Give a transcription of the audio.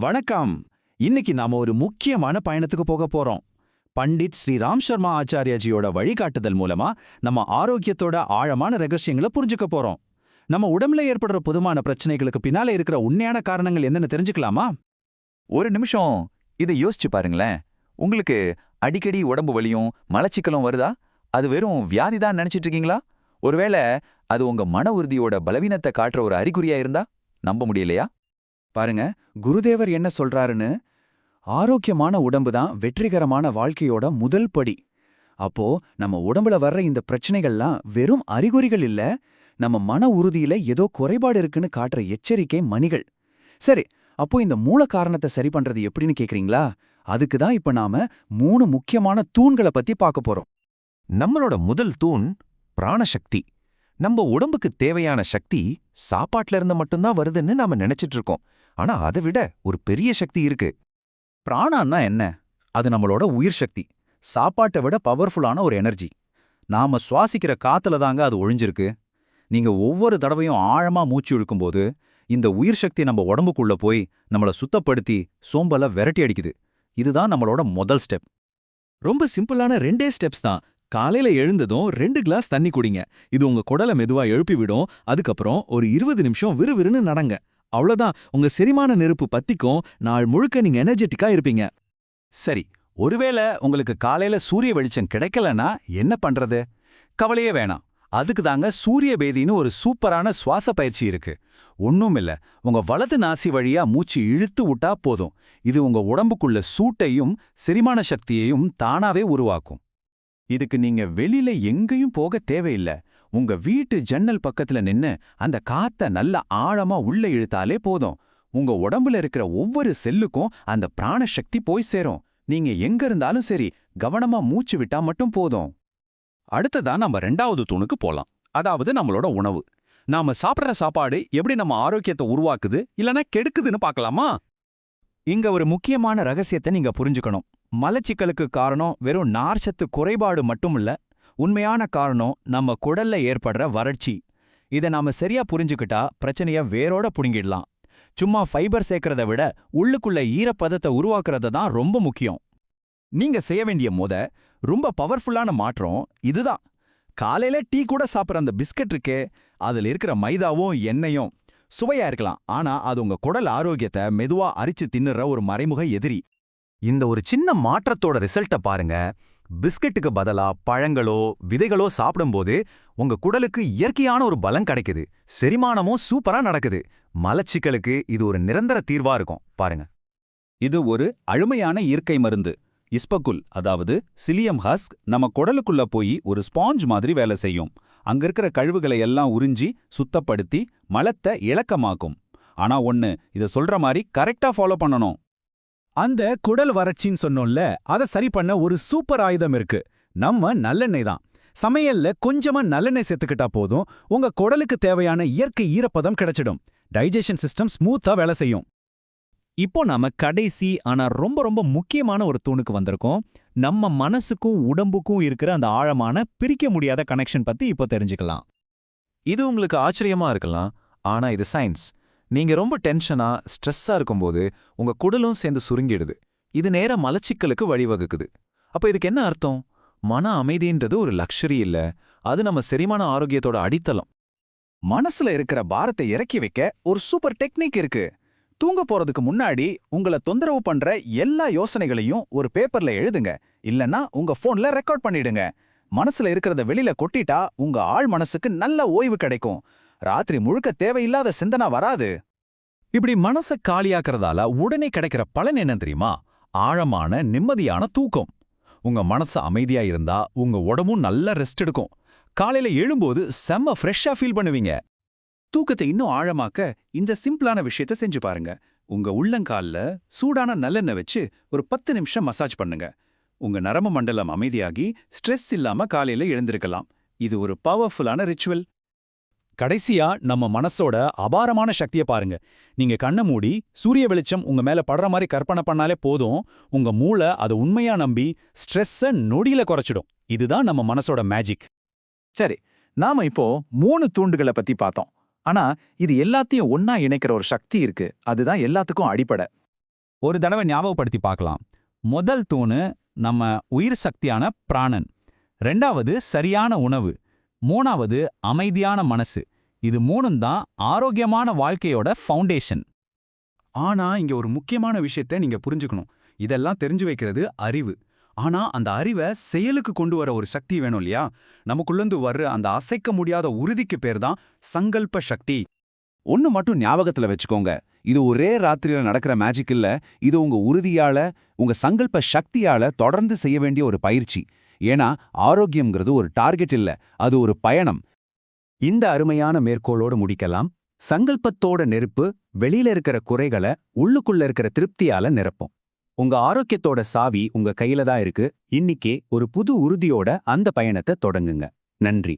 வணக்கம். இன்னைக்கு நாம ஒரு முக்கியமான பயணத்துக்கு போக போறோம். பண்டிட் ஸ்ரீ ராம் சர்மா ஆச்சாரியாஜியோட வழிகாட்டுதல் மூலமா நம்ம ஆரோக்கியத்தோட ஆழமான ரகசியங்களை புரிஞ்சுக்க போறோம். நம்ம உடம்புல ஏற்படுற பொதுமான பிரச்சனைகளுக்கு பின்னால இருக்கிற உண்மையான காரணங்கள் என்னன்னு தெரிஞ்சுக்கலாமா? ஒரு நிமிஷம். இதை யோசிச்சு பாருங்களேன். உங்களுக்கு அடிக்கடி உடம்பு வலியும் மலச்சிக்கலும் வருதா? அது வெறும் வியாதி தான் நினைச்சிட்டு இருக்கீங்களா? ஒருவேளை அது உங்க மன உறுதியோட பலவீனத்தை காட்டுற ஒரு அறிகுறியா இருந்தா? நம்ப முடியலையா? பாருங்க குருதேவர் என்ன சொல்றாருன்னு? ஆரோக்கியமான உடம்பு தான் வெற்றிகரமான வாழ்க்கையோட முதல் படி. அப்போ நம்ம உடம்புல வர்ற இந்த பிரச்சனைகள்லாம் வெறும் அறிகுறிகள் இல்ல நம்ம மன உறுதியில ஏதோ குறைபாடு இருக்குன்னு காட்டுற எச்சரிக்கை மணிகள். சரி அப்போ இந்த மூல காரணத்தை சரி பண்றது எப்படின்னு கேக்குறீங்களா? அதுக்கு தான் இப்ப நாம மூணு முக்கியமான தூண்களை பத்தி பார்க்க போறோம். நம்மளோட முதல் தூண் பிராணசக்தி. நம்ம உடம்புக்கு தேவையான சக்தி சாப்பாட்டுல இருந்து மட்டும்தான் வருதுன்னு நாம நினைச்சிட்டு இருக்கோம். ஆனா அதை விட ஒரு பெரிய சக்தி இருக்கு. பிராணான்னா என்ன? அது நம்மளோட உயிர் சக்தி. சாப்பாட்டை விட பவர்ஃபுல்லான ஒரு எனர்ஜி. நாம சுவாசிக்கிற காத்துல தாங்க அது ஒழிஞ்சிருக்கு. நீங்க ஒவ்வொரு தடவையும் ஆழமா மூச்சு இழுக்கும்போது இந்த உயிர் சக்தி நம்ம உடம்புக்குள்ள போய் நம்மள சுத்தப்படுத்தி சோம்பல விரட்டி அடிக்குது. இதுதான் நம்மளோட முதல் ஸ்டெப். ரொம்ப சிம்பிளான ரெண்டே ஸ்டெப்ஸ் தான். காலையில எழுந்ததும் ரெண்டு கிளாஸ் தண்ணி குடிங்க. இது உங்க குடலை மெதுவா எழுப்பி விடும் அதுக்கப்புறம் ஒரு இருபது நிமிஷம் விறுவிறுன்னு நடங்க. அவ்வளவுதான். உங்க செரிமான நெருப்பு பத்திக்கும் நாள் முழுக்க நீங்க எனர்ஜெட்டிக்கா இருப்பீங்க. சரி ஒருவேளை உங்களுக்கு காலையில சூரிய வெளிச்சம் கிடைக்கலனா என்ன பண்றது? கவலையே வேணாம். அதுக்கு தாங்க சூரிய பேதின்னு ஒரு சூப்பரான சுவாச பயிற்சி இருக்கு. ஒன்றும் இல்லை உங்க வலது நாசி வழியா மூச்சு இழுத்து விட்டா போதும். இது உங்க உடம்புக்குள்ள சூட்டையும் செரிமான சக்தியையும் தானாவே உருவாக்கும். இதுக்கு நீங்க வெளியில எங்கேயும் போக தேவையில்ல. உங்க வீட்டு ஜன்னல் பக்கத்துல நின்னு அந்த காத்த நல்ல ஆழமா உள்ள இழுத்தாலே போதும். உங்க உடம்புல இருக்கிற ஒவ்வொரு செல்லுக்கும் அந்த பிராண சக்தி போய் சேரும். நீங்க எங்க இருந்தாலும் சரி கவனமா மூச்சு விட்டா மட்டும் போதும். அடுத்ததா நம்ம ரெண்டாவது தூணுக்கு போலாம். அதாவது நம்மளோட உணவு. நாம சாப்பிட்ற சாப்பாடு எப்படி நம்ம ஆரோக்கியத்தை உருவாக்குது இல்லனா கெடுக்குதுன்னு பார்க்கலாமா? இங்க ஒரு முக்கியமான ரகசியத்தை நீங்க புரிஞ்சுக்கணும். மலச்சிக்கலுக்கு காரணம் வெறும் நார்ச்சத்து குறைபாடு மட்டும் இல்ல உண்மையான காரணம் நம்ம குடல்ல ஏற்படுற வறட்சி. இதை நாம சரியா புரிஞ்சுக்கிட்டா பிரச்சனைய வேரோட புடுங்கிடலாம். சும்மா ஃபைபர் சேர்க்கறத விட உள்ளுக்குள்ள ஈரப்பதத்தை உருவாக்குறது தான் ரொம்ப முக்கியம். நீங்க செய்ய வேண்டிய முத ரொம்ப பவர்ஃபுல்லான மாற்றம் இதுதான். காலையில டீ கூட சாப்பிட்ற அந்த பிஸ்கட் இருக்கே அதுல இருக்கிற மைதாவும் எண்ணெயும் சுவையா இருக்கலாம். ஆனா அது உங்க குடல் ஆரோக்கியத்தை மெதுவா அரிச்சு தின்னுற ஒரு மறைமுக எதிரி. இந்த ஒரு சின்ன மாற்றத்தோட ரிசல்ட்ட பாருங்க. பிஸ்கட்டுக்கு பதிலா பழங்களோ விதைகளோ சாப்பிடும்போது உங்க குடலுக்கு இயற்கையான ஒரு பலம் கிடைக்குது. செரிமானமும் சூப்பரா நடக்குது. மலச்சிக்கலுக்கு இது ஒரு நிரந்தர தீர்வா இருக்கும். பாருங்க. இது ஒரு அழுமையான இயற்கை மருந்து. இஸ்பகுல் அதாவது சிலியம் ஹஸ்க் நம்ம குடலுக்குள்ள போய் ஒரு ஸ்பாஞ்ச் மாதிரி வேலை செய்யும். அங்க இருக்கிற கழிவுகளை எல்லாம் உறிஞ்சி சுத்தப்படுத்தி மலத்தை இழக்கமாக்கும் ஆனா ஒன்னு இத சொல்ற மாதிரி கரெக்டா ஃபாலோ பண்ணணும். அந்த குடல் வறட்சின்னு சொன்னோம்ல அதை சரி பண்ண ஒரு சூப்பர் ஆயுதம் இருக்கு. நம்ம நல்லெண்ணெய் தான். சமையல்ல கொஞ்சமா நல்லெண்ணெய் சேர்த்துக்கிட்டா போதும் உங்க குடலுக்கு தேவையான இயற்கை ஈரப்பதம் கிடைச்சிடும். டைஜஷன் சிஸ்டம் ஸ்மூத்தா வேலை செய்யும். இப்போ நாம கடைசி ஆனா ரொம்ப ரொம்ப முக்கியமான ஒரு தூணுக்கு வந்திருக்கோம். நம்ம மனசுக்கும் உடம்புக்கும் இருக்கிற அந்த ஆழமான பிரிக்க முடியாத கனெக்ஷன் பத்தி இப்போ தெரிஞ்சுக்கலாம். இது உங்களுக்கு ஆச்சரியமா இருக்கலாம் ஆனா இது சயின்ஸ் நீங்க ரொம்ப டென்ஷனா ஸ்ட்ரெஸ்ஸா இருக்கும்போது உங்க குடலும் சேர்ந்து சுருங்கிடுது. இது நேர மலச்சிக்கலுக்கு வழிவகுக்குது. அப்ப இதுக்கு என்ன அர்த்தம்? மன அமைதின்றது ஒரு லக்ஷரி இல்ல. அது நம்ம செரிமான ஆரோக்கியத்தோட அடித்தளம். மனசுல இருக்கிற பாரத்தை இறக்கி வைக்க ஒரு சூப்பர் டெக்னிக் இருக்கு. தூங்க போறதுக்கு முன்னாடி உங்களை தொந்தரவு பண்ற எல்லா யோசனைகளையும் ஒரு பேப்பர்ல எழுதுங்க. இல்லனா உங்க போன்ல ரெக்கார்ட் பண்ணிடுங்க. மனசுல இருக்கிறத வெளியில கொட்டிட்டா உங்க ஆள் மனசுக்கு நல்ல ஓய்வு கிடைக்கும். ராத்திரி முழுக்க தேவையில்லாத சிந்தனா வராது. இப்படி மனச காலியாக்குறதால உடனே கிடைக்கிற பலன் என்ன தெரியுமா? ஆழமான நிம்மதியான தூக்கம். உங்க மனசு அமைதியா இருந்தா உங்க உடம்பும் நல்ல ரெஸ்ட் எடுக்கும். காலையில எழும்போது செம்ம ஃப்ரெஷ்ஷா ஃபீல் பண்ணுவீங்க. தூக்கத்தை இன்னும் ஆழமாக்க இந்த சிம்பிளான விஷயத்த செஞ்சு பாருங்க. உங்க உள்ளங்கால்ல சூடான நல்லெண்ணெய் வச்சு ஒரு பத்து நிமிஷம் மசாஜ் பண்ணுங்க. உங்க நரம்பு மண்டலம் அமைதியாகி ஸ்ட்ரெஸ் இல்லாம காலையில எழுந்திருக்கலாம். இது ஒரு பவர்ஃபுல்லான ரிச்சுவல் கடைசியா நம்ம மனசோட அபாரமான சக்திய பாருங்க. நீங்க கண்ணை மூடி சூரிய வெளிச்சம் உங்க மேல படுற மாதிரி கற்பனை பண்ணாலே போதும். உங்க மூளை அதை உண்மையா நம்பி ஸ்ட்ரெஸ்ஸ நொடியில குறைச்சிடும். இதுதான் நம்ம மனசோட மேஜிக். சரி நாம இப்போ மூணு தூண்டுகளை பத்தி பார்த்தோம். ஆனா இது எல்லாத்தையும் ஒன்னா இணைக்கிற ஒரு சக்தி இருக்கு. அதுதான் எல்லாத்துக்கும் அடிப்படை. ஒரு தடவை ஞாபகப்படுத்தி பார்க்கலாம். முதல் தூணு நம்ம உயிர் சக்தியான பிராணன். ரெண்டாவது சரியான உணவு. மூணாவது அமைதியான மனசு. இது மூணும் தான் ஆரோக்கியமான வாழ்க்கையோட ஃபவுண்டேஷன் ஆனா இங்க ஒரு முக்கியமான விஷயத்த நீங்க புரிஞ்சுக்கணும். இதெல்லாம் தெரிஞ்சு வைக்கிறது அறிவு. ஆனா அந்த அறிவை செயலுக்கு கொண்டு வர ஒரு சக்தி வேணும் இல்லையா? நமக்குள்ளேந்து வர்ற அந்த அசைக்க முடியாத உறுதிக்கு பேர் தான் சங்கல்ப சக்தி. ஒன்னு மட்டும் ஞாபகத்துல வச்சுக்கோங்க. இது ஒரே ராத்திரியில நடக்கிற மேஜிக் இல்ல. இது உங்க உறுதியால உங்க சங்கல்ப சக்தியால தொடர்ந்து செய்ய வேண்டிய ஒரு பயிற்சி. ஏன்னா ஆரோக்கியம்ங்கிறது ஒரு டார்கெட் இல்ல அது ஒரு பயணம். இந்த அருமையான மேற்கோளோடு முடிக்கலாம். சங்கல்பத்தோட நெருப்பு வெளியில இருக்கிற குறைகளை உள்ளுக்குள்ள இருக்கிற திருப்தியால நிரப்பும். உங்க ஆரோக்கியத்தோட சாவி உங்க கையில தான் இருக்கு. இன்னிக்கே ஒரு புது உறுதியோட அந்த பயணத்தை தொடங்குங்க. நன்றி.